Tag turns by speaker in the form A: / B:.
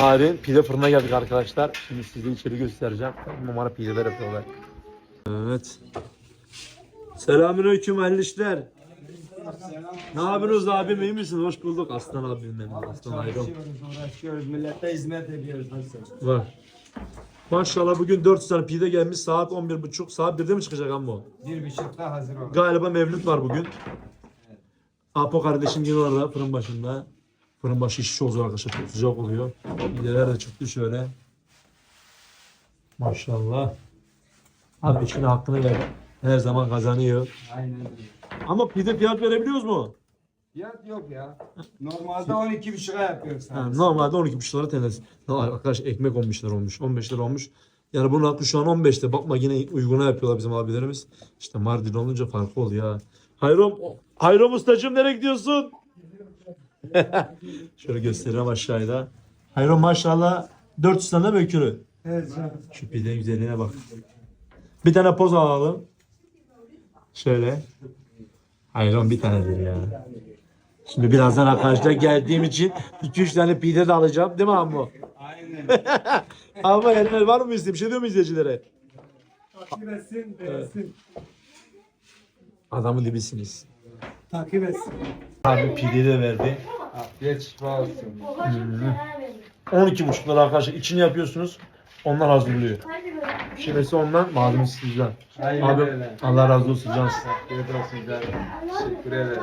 A: Narin pide fırına geldik arkadaşlar. Şimdi size içeri göstereceğim. Numara pideler yapıyorlar. Evet. Selamünaleyküm hayırlı işler. Ne yapıyorsunuz abim iyi misin? Hoş bulduk. Aslan abim benim. Aslan ayrım.
B: Uğraşıyoruz, millete hizmet ediyoruz nasıl?
A: Var. Maşallah bugün 400 tane pide gelmiş. Saat 11.30. Saat 1'de mi çıkacak amma?
B: Bir buçukta hazır olur.
A: Galiba mevlüt var bugün. Apo kardeşim yine orada fırın başında. Fırın başı işi çok zor arkadaşlar. Çok sıcak oluyor. Pideler de çıktı şöyle. Maşallah. Abi işine hakkını ver. Her zaman kazanıyor.
B: Aynen öyle.
A: Ama pide fiyat verebiliyoruz mu?
B: Fiyat yok ya. Normalde 12 buçuğa yapıyoruz.
A: Ha, normalde 12,5 lira tanesi. Normal Arkadaş ekmek 15 lira olmuş. 15 lira olmuş. Yani bunun hakkı şu an 15'te. Bakma yine uyguna yapıyorlar bizim abilerimiz. İşte Mardin olunca farklı oluyor ha. Hayrom, Hayrom ustacığım nereye gidiyorsun? Şöyle göstereyim aşağıda. Hayrom maşallah 400 tane mi ökürü?
B: Evet.
A: Şu pide güzelliğine bak. Bir tane poz alalım. Şöyle. Hayron bir tanedir ya. Şimdi birazdan arkadaşlar geldiğim için 2-3 tane pide de alacağım değil mi Ammo?
B: Aynen.
A: Ama Enver var mı istedim? Bir şey diyor mu izleyicilere?
B: Takip etsin, beğensin.
A: Adamın dibisiniz.
B: Takip etsin.
A: Abi pide de verdi.
B: Şifa olsun.
A: 12,5 lira arkadaşlar. İçini yapıyorsunuz. Onlar hazırlıyor. Şiresi ondan, malzemesi sizden.
B: Aynen
A: Abi
B: öyle.
A: Allah razı olsun cansın.
B: Afiyet olsun canım. Teşekkür ederim.